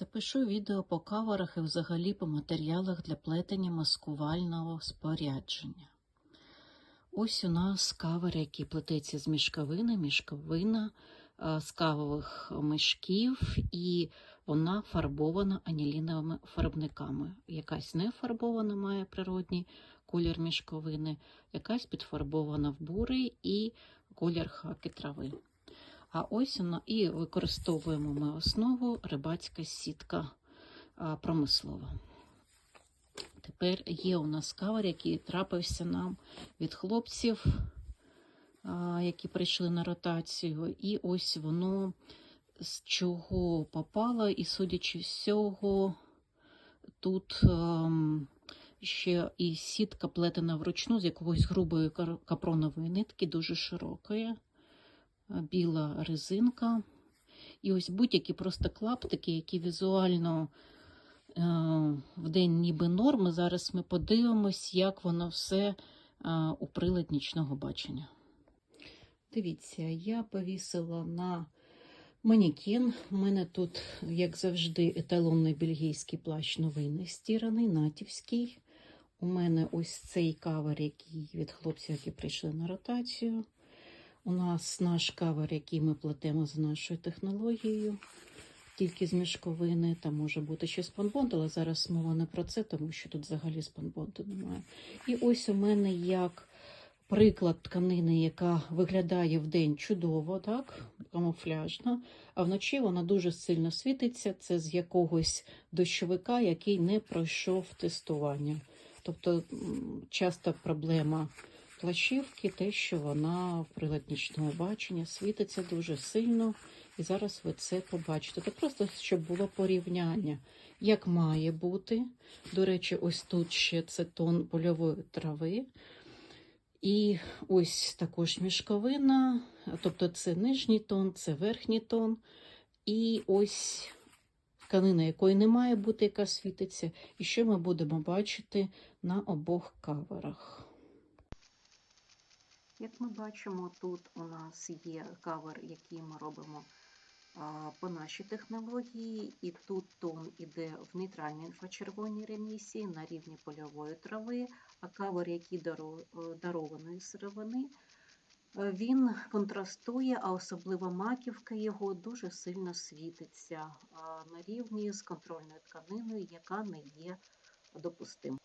Запишу відео по каверах і взагалі по матеріалах для плетення маскувального спорядження. Ось у нас кавер, який плететься з мішковини, мішковина е, з кавових мішків, і вона фарбована аніліновими фарбниками. Якась не фарбована, має природній колір мішковини, якась підфарбована в бурий і колір хаки трави. А ось вона і використовуємо ми основу рибацька сітка промислова. Тепер є у нас кавер, який трапився нам від хлопців, які прийшли на ротацію. І ось воно з чого попало, і судячи всього, тут ем, ще і сітка плетена вручну з якогось грубої капронової нитки, дуже широкої біла резинка. І ось будь-які просто клаптики, які візуально е, в день ніби норми. Зараз ми подивимось, як воно все е, у прилад нічного бачення. Дивіться, я повісила на манекен. У мене тут, як завжди, еталонний бельгійський плащ новий не стіраний, натівський. У мене ось цей кавер, який від хлопців, які прийшли на ротацію. У нас наш кавер, який ми плетемо за нашою технологією, тільки з мішковини, там може бути ще спанбонд, але зараз мова не про це, тому що тут взагалі спанбонду немає. І ось у мене як приклад тканини, яка виглядає вдень чудово, так, камуфляжна, а вночі вона дуже сильно світиться. Це з якогось дощовика, який не пройшов тестування. Тобто часто проблема плащівки, те, що вона в прилад нічного бачення світиться дуже сильно, і зараз ви це побачите. Це просто щоб було порівняння, як має бути. До речі, ось тут ще це тон польової трави. І ось також мішковина, тобто це нижній тон, це верхній тон. І ось тканина, якої не має бути, яка світиться. І що ми будемо бачити на обох каверах. Як ми бачимо, тут у нас є кавер, який ми робимо по нашій технології, і тут тон іде в нейтральній інфрачервоній ремісії на рівні польової трави, а кавер, який е, дарованої сировини, е, він контрастує, а особливо маківка його дуже сильно світиться на рівні з контрольною тканиною, яка не є допустимою.